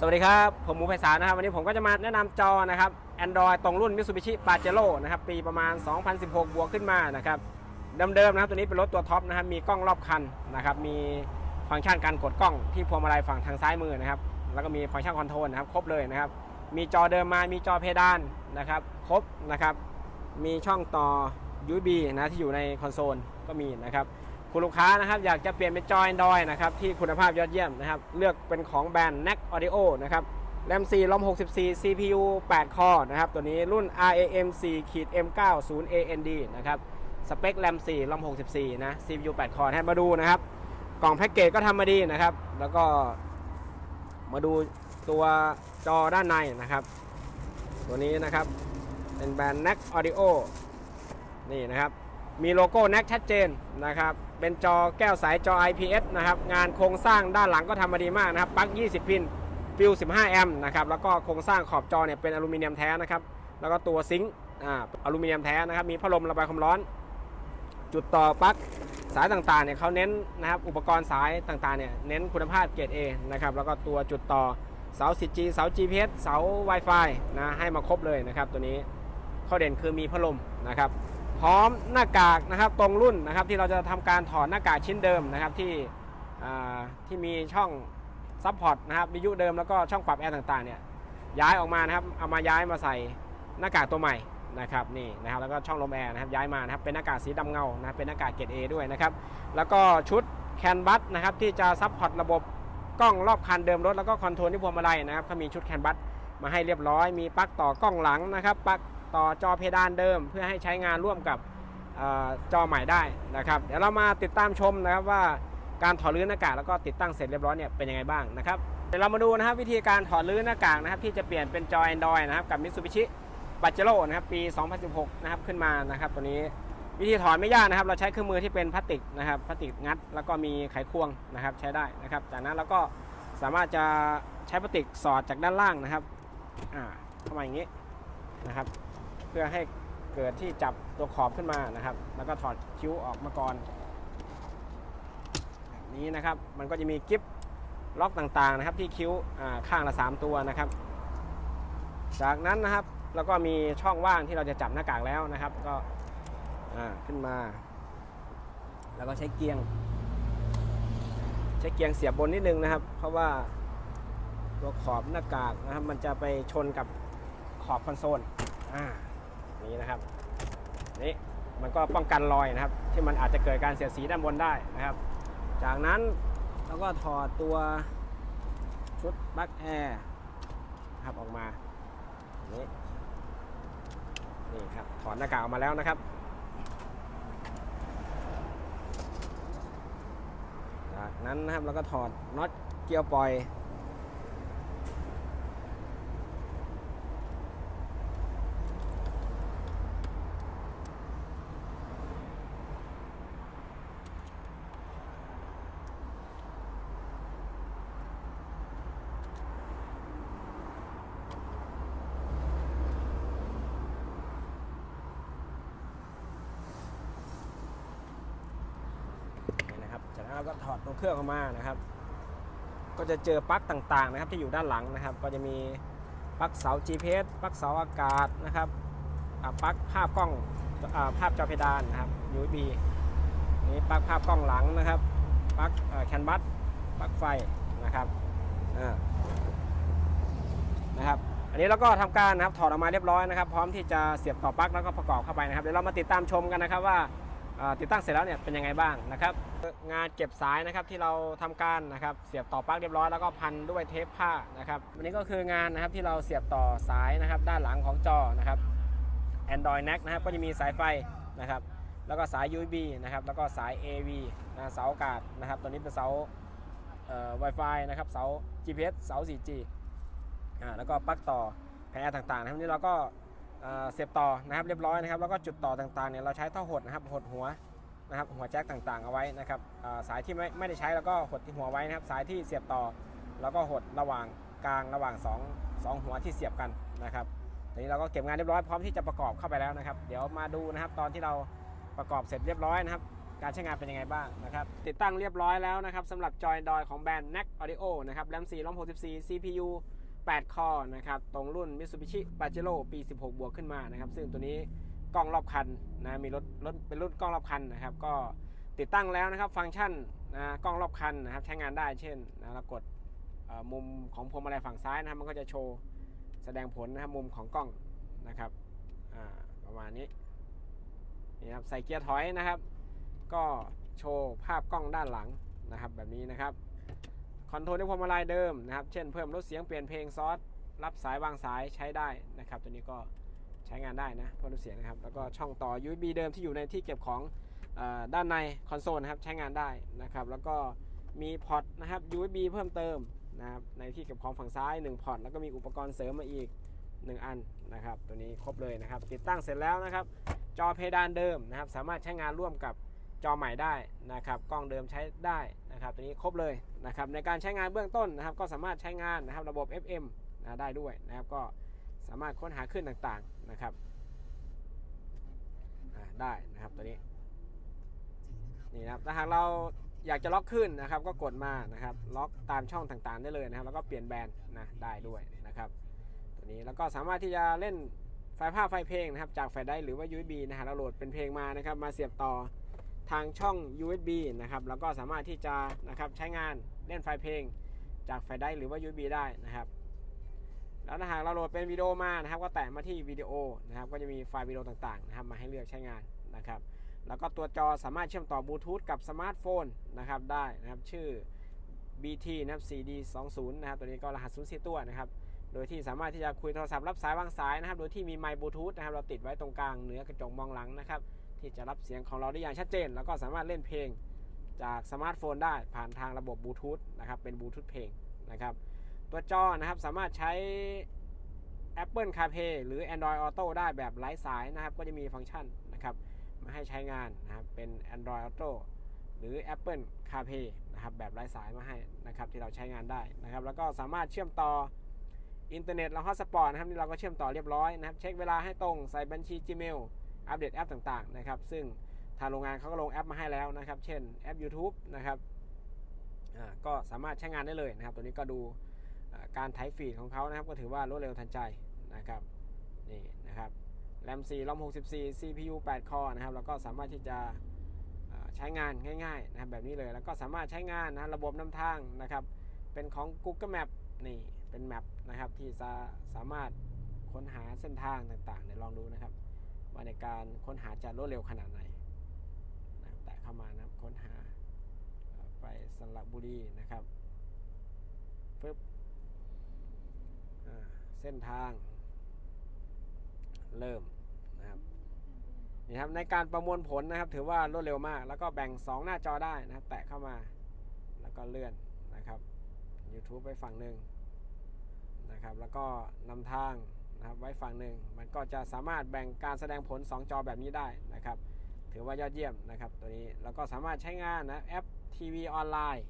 สวัสดีครับ ผมหมูไพศาลนะครับ วันนี้ผมก็จะมาแนะนำจอนะครับ Android ตรงรุ่น Mitsubishi Pajero นะครับ ปีประมาณ 2016 บวกขึ้นมานะครับเดิมๆนะครับ ตัวนี้เป็นรถตัวท็อปนะครับ มีกล้องรอบคันนะครับ มีฟังก์ชันการกดกล้องที่พวงมาลัยฝั่งทางซ้ายมือนะครับ แล้วก็มีฟังก์ชันคอนโทรลนะครับ ครบเลยนะครับ มีจอเดิมมา มีจอเพดานนะครับ ครบนะครับ มีช่องต่อ USB นะที่อยู่ในคอนโซลก็มีนะครับ คุณลูกค้านะครับอยากจะเปลี่ยนเป็นจอ Android นะครับที่คุณภาพยอดเยี่ยมนะครับเลือกเป็นของแบรนด์ NAC Audio นะครับ RAM 4 ROM 64 CPU 8 คอนะครับตัวนี้รุ่น RAM 4ขีด M90 AND นะครับสเปค RAM 4 ROM 64 นะ CPU 8 คอให้มาดูนะครับ กล่องแพ็กเกจก็ทำมาดีนะครับ แล้วก็มาดูตัวจอด้านในนะครับ ตัวนี้นะครับ เป็นแบรนด์ NAC Audio นี่นะครับ มีโลโก้ NAC ชัดเจนนะครับ เป็นจอแก้วใสจอ IPS นะครับงานโครงสร้างด้านหลังก็ทำมาดีมากนะครับปลั๊ก 20 พินฟิล 15 แอมป์นะครับแล้วก็โครงสร้างขอบจอเนี่ยเป็นอลูมิเนียมแท้นะครับแล้วก็ตัวซิงค์อ่าอลูมิเนียมแท้นะครับมีพัดลมระบายความร้อน จุดต่อปลั๊กสายต่างๆเนี่ยเขาเน้นนะครับอุปกรณ์สายต่างๆเนี่ยเน้นคุณภาพเกรด A นะครับแล้วก็ตัวจุดต่อเสา 4G เสา GPS เสา Wi-Fi นะให้มาครบเลยนะครับตัวนี้ข้อเด่นคือมีพัดลมนะครับ พร้อมหน้ากากนะครับตรงรุ่นนะครับที่เราจะทำการถอดหน้ากากชิ้นเดิมนะครับที่ที่มีช่องซัพพอร์ตนะครับวิทยุเดิมแล้วก็ช่องปรับแอร์ต่างๆเนี่ยย้ายออกมานะครับเอามาย้ายมาใส่หน้ากากตัวใหม่นะครับนี่นะครับแล้วก็ช่องลมแอร์นะครับย้ายมานะครับเป็นหน้ากากสีดำเงานะเป็นหน้ากากเกรด A ด้วยนะครับแล้วก็ชุดแคนบัสนะครับที่จะซัพพอร์ตระบบกล้องรอบคันเดิมรถแล้วก็คอนโทรลที่พวงมาลัยนะครับเขามีชุดแคนบัสมาให้เรียบร้อยมีปลั๊กต่อกล้องหลังนะครับปลั๊ก ต่อจอเพดานเดิม เพื่อให้ใช้งานร่วมกับออจอใหม่ได้นะครับ เดี๋ยวเรามาติดตามชมนะครับว่าการถอดรื้อหน้ากากแล้วก็ติดตั้งเสร็จเรียบร้อยเนี่ยเป็นยังไงบ้างนะครับเดี๋ยวเรามาดูนะครับวิธีการถอดรื้อหน้ากากนะครับที่จะเปลี่ยนเป็นจอ Android นะครับกับ Mitsubishi Pajero นะครับปี 2016 นะครับขึ้นมานะครับตัวนี้วิธีถอดไม่ยากนะครับ เราใช้เครื่องมือที่เป็นพลาสติกนะครับพลาสติกงัด แล้วก็มีไขควงนะครับใช้ได้นะครับ จากนั้นเราก็สามารถจะใช้พลาสติกสอดจากด้านล่างนะครับอ่าเข้ามาอย่างนี้ นะครับ เพื่อให้เกิดที่จับตัวขอบขึ้นมานะครับ แล้วก็ถอดคิ้วออกมาก่อนแบบนี้นะครับมันก็จะมีกิฟล็อกต่างๆนะครับที่คิ้วข้างละ 3 ตัวนะครับ จากนั้นนะครับแล้วก็มีช่องว่างที่เราจะจับหน้ากากแล้วนะครับ ก็ขึ้นมา แล้วก็ใช้เกียง ใช้เกียงเสียบบนนิดนึงนะครับ เพราะว่าตัวขอบหน้ากากนะครับ มันจะไปชนกับ ขอบคอนโซลอ่านี้นะครับนี่มันก็ป้องกันรอยนะครับ ที่มันอาจจะเกิดการเสียดสีด้านบนได้นะครับ จากนั้นเราก็ถอดตัวชุดบัคแอร์ครับออกมานี้นี่ครับถอดหน้ากากออกมาแล้วนะครับจากนั้นนะครับเราก็ถอดน็อตเกียวปล่อย นี่ นะครับจากนั้นเราก็ถอดตัวเครื่องออกมานะครับ ก็จะเจอปลั๊กต่างๆนะครับที่อยู่ด้านหลังนะครับ ก็จะมีปลั๊กเสา GPS ปลั๊กเสาอากาศนะครับปลั๊กภาพกล้องภาพจอเพดานนะครับ USB นี่ปลั๊กภาพกล้องหลังนะครับปลั๊กแคนบัสปลั๊กไฟนะครับนะครับ อันนี้เราก็ทำการนะครับถอดออกมาเรียบร้อยนะครับ พร้อมที่จะเสียบต่อปลั๊กแล้วก็ประกอบเข้าไปนะครับเดี๋ยวเรามาติดตามชมกันนะครับว่า ติดตั้งเสร็จแล้วเนี่ยเป็นยังไงบ้างนะครับงานเก็บสายนะครับที่เราทำการนะครับเสียบต่อปลั๊กเรียบร้อยแล้วก็พันด้วยเทปผ้านะครับวันนี้ก็คืองานนะครับที่เราเสียบต่อสายนะครับด้านหลังของจอนะครับ Android NAC นะครับก็จะมีสายไฟนะครับแล้วก็สาย USB นะครับแล้วก็สาย AV นะเสาอากาศนะครับตัวนี้เป็นเสาเอ่อ Wi-Fi นะครับเสา GPS เสา 4G อ่าแล้วก็ปลั๊กต่อแพรต่างๆนะครับวันนี้เราก็ เสียบต่อนะครับเรียบร้อยนะครับแล้วก็จุดต่อต่างๆเนี่ยเราใช้ท่อหดนะครับหดหัวนะครับหัวแจ็คต่างๆเอาไว้นะครับสายที่ไม่ไม่ได้ใช้แล้วก็หดที่หัวไว้นะครับ สายที่เสียบต่อแล้วก็หดระหว่างกลางระหว่างสองสองหัวที่เสียบกันนะครับตอนนี้เราก็เก็บงานเรียบร้อยพร้อมที่จะประกอบเข้าไปแล้วนะครับ เดี๋ยวมาดูนะครับตอนที่เราประกอบเสร็จเรียบร้อยนะครับการใช้งานเป็นยังไงบ้างนะครับติดตั้งเรียบร้อยแล้วนะครับสำหรับจอยดอยของแบรนด์ NAC Audio นะครับแรม464 CPU 8 คอนะครับตรงรุ่น Mitsubishi Pajero ปี 16 บวกขึ้นมานะครับซึ่งตัวนี้กล้องรอบคันนะมีรถรถเป็นรุ่นกล้องรอบคันนะครับก็ติดตั้งแล้วนะครับฟังก์ชันนะกล้องรอบคันนะครับใช้งานได้เช่นนะเรากดมุมของพวงมาลัยฝั่งซ้ายนะครับมันก็จะโชว์แสดงผลนะครับมุมของกล้องนะครับประมาณนี้นี่ครับใส่เกียร์ถอยนะครับ ก็โชว์ภาพกล้องด้านหลังนะครับแบบนี้นะครับ คอนโทรลในพวงมาลัยเดิมนะครับ เช่นเพิ่มลดเสียงเปลี่ยนเพลงซอสรับสายวางสายใช้ได้นะครับ ตัวนี้ก็ใช้งานได้นะเพิ่มลดเสียงนะครับ แล้วก็ช่องต่อ USB เดิมที่อยู่ในที่เก็บของอด้านในคอนโซลนะครับใช้งานได้นะครับ แล้วก็มีพอร์ตนะครับ USB เพิ่มเติมนะครับในที่เก็บของฝั่งซ้าย1พอร์ตแล้วก็มีอุปกรณ์เสริมมาอีก 1 อันนะครับ ตัวนี้ครบเลยนะครับ ติดตั้งเสร็จแล้วนะครับ จอเพดานเดิมนะครับ สามารถใช้งานร่วมกับ จอใหม่ได้นะครับกล้องเดิมใช้ได้นะครับตัวนี้ครบเลยนะครับในการใช้งานเบื้องต้นนะครับ ก็สามารถใช้งานนะครับระบบ FM นะได้ด้วยนะครับก็สามารถค้นหาคลื่นต่างๆนะครับได้นะครับตัวนี้นี่นะครับถ้าหากเราอยากจะล็อกขึ้นนะครับ ก็กดมานะครับ ล็อกตามช่องต่างๆได้เลยนะครับ แล้วก็เปลี่ยนแบรนด์นะได้ด้วยนะครับ ตัวนี้แล้วก็สามารถที่จะเล่นไฟล์ภาพไฟล์เพลงนะครับ จากแฟลชไดรฟ์หรือว่า USB นะฮะเราโหลดเป็นเพลงมานะครับ มาเสียบต่อ ทางช่อง USB นะครับแล้วก็สามารถที่จะนะครับใช้งานเล่นไฟล์เพลง จากแฟลชไดรฟ์หรือว่า USB ได้นะครับแล้วถ้าหากเราโหลดเป็นวิดีโอมานะครับ ก็แตะมาที่วิดีโอนะครับก็จะมีไฟล์วิดีโอต่างๆนะครับมาให้เลือกใช้งานนะครับ แล้วก็ตัวจอสามารถเชื่อมต่อบลูทูธกับสมาร์ทโฟนนะครับได้นะครับชื่อ BT นะครับ CD 20 นะครับตัวนี้ก็รหัส04ตัวนะครับโดยที่สามารถที่จะคุยโทรศัพท์รับสายวางสายนะครับ โดยที่มีไมค์บลูทูธนะครับเราติดไว้ตรงกลางเหนือกระจกมองหลังนะครับ ที่จะรับเสียงของเราได้อย่างชัดเจน แล้วก็สามารถเล่นเพลงจากสมาร์ทโฟนได้ผ่านทางระบบบลูทูธนะครับเป็นบลูทูธเพลงนะครับตัวจอนะครับสามารถใช้ Apple CarPlay หรือ Android Auto ได้แบบไร้สายนะครับ ก็จะมีฟังก์ชันนะครับ มาให้ใช้งานนะครับเป็น Android Auto หรือ Apple CarPlay นะครับแบบไร้สายมาให้นะครับที่เราใช้งานได้นะครับ แล้วก็สามารถเชื่อมต่ออินเทอร์เน็ตเราฮอตสปอร์ตนะครับนี่เราก็เชื่อมต่อเรียบร้อยนะครับ เช็คเวลาให้ตรงใส่บัญชี Gmail อัปเดตแอปต่างๆนะครับ ซึ่งทางโรงงานเขาก็ลงแอปมาให้แล้วนะครับ เช่นแอป YouTube นะครับก็สามารถใช้งานได้เลยนะครับ ตัวนี้ก็ดูการไถฟีดของเขานะครับ ก็ถือว่ารวดเร็วทันใจนะครับนี่นะครับแรม4 ROM 64 CPU 8 คอนะครับแล้วก็สามารถที่จะใช้งานง่ายๆนะครับแบบนี้เลยแล้วก็สามารถใช้งานนะระบบนำทางนะครับ เป็นของ Google Map นี่เป็นแมปนะครับที่จะสามารถค้นหาเส้นทางต่างๆเดี๋ยวลองดูนะครับ ว่าในการค้นหาจะรวดเร็วขนาดไหนนะแต่เข้ามานะครับค้นหาไปสระบุรีนะครับปึ๊บเส้นทางเริ่มนะครับนี่ครับในการประมวลผลนะครับ ถือว่ารวดเร็วมาก แล้วก็แบ่ง 2 หน้าจอได้นะครับแตะเข้ามาแล้วก็เลื่อนนะครับ YouTube ไปฝั่งหนึ่งนะครับ แล้วก็นำทาง นะครับไว้ฝั่งหนึ่งมันก็จะสามารถแบ่งการแสดงผล 2 จอแบบนี้ได้นะครับ ถือว่ายอดเยี่ยมนะครับตัวนี้แล้วก็สามารถใช้งานนะแอปทีวีออนไลน์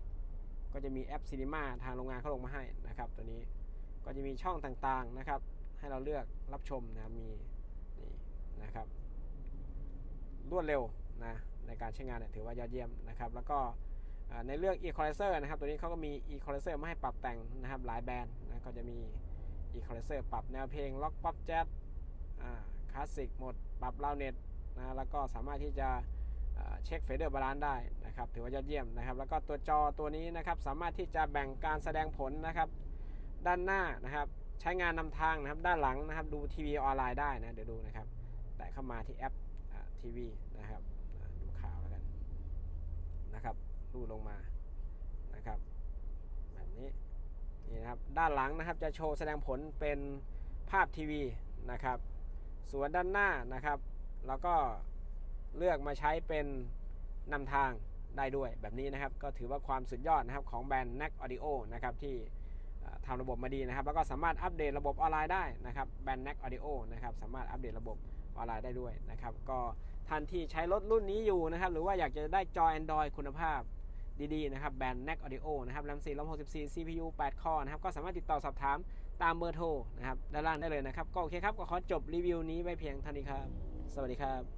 ก็จะมีแอปซีนีมาทางโรงงานเขาลงมาให้นะครับ ตัวนี้ก็จะมีช่องต่างๆนะครับ ให้เราเลือกรับชมนะมีนี่นะครับ รวดเร็วนะในการใช้งานเนี่ยถือว่ายอดเยี่ยมนะครับ แล้วก็ในเรื่อง Equalizer นะครับ ตัวนี้เขาก็มี Equalizer มาให้ปรับแต่งนะครับหลายแบรนด์นะก็จะมี Equalizer ปรับแนวเพลงล็อกป๊อปแจ๊สคลาสสิกหมดปรับลาวเน็ตนะแล้วก็สามารถที่จะเช็คเฟเดอร์บาลานซ์ได้นะครับถือว่ายอดเยี่ยมนะครับแล้วก็ตัวจอตัวนี้นะครับสามารถที่จะแบ่งการแสดงผลนะครับด้านหน้านะครับใช้งานนำทางนะครับด้านหลังนะครับดูทีวีออนไลน์ได้นะเดี๋ยวดูนะครับแต่เข้ามาที่แอปทีวีนะครับดูข่าวแล้วกันนะครับดูลงมานะครับ แบบนี้ นี่นะครับด้านหลังนะครับจะโชว์แสดงผลเป็นภาพทีวีนะครับส่วนด้านหน้านะครับเราก็เลือกมาใช้เป็นนำทางได้ด้วยแบบนี้นะครับ ก็ถือว่าความสุดยอดนะครับของแบรนด์ NAC Audio นะครับที่ทำระบบมาดีนะครับ แล้วก็สามารถอัปเดตระบบออนไลน์ได้นะครับแบรนด์ NAC Audio นะครับสามารถอัปเดตระบบออนไลน์ได้ด้วยนะครับ ก็ท่านที่ใช้รถรุ่นนี้อยู่นะครับ หรือว่าอยากจะได้จอ Android คุณภาพ ดีๆนะครับแบรนด์ NAC Audio นะครับ RAM 4 ROM 64 CPU 8 คอนะครับก็สามารถติดต่อสอบถามตามเบอร์โทรนะครับด้านล่างได้เลยนะครับก็โอเคครับก็ขอจบรีวิวนี้ไว้เพียงเท่านี้ครับ สวัสดีครับ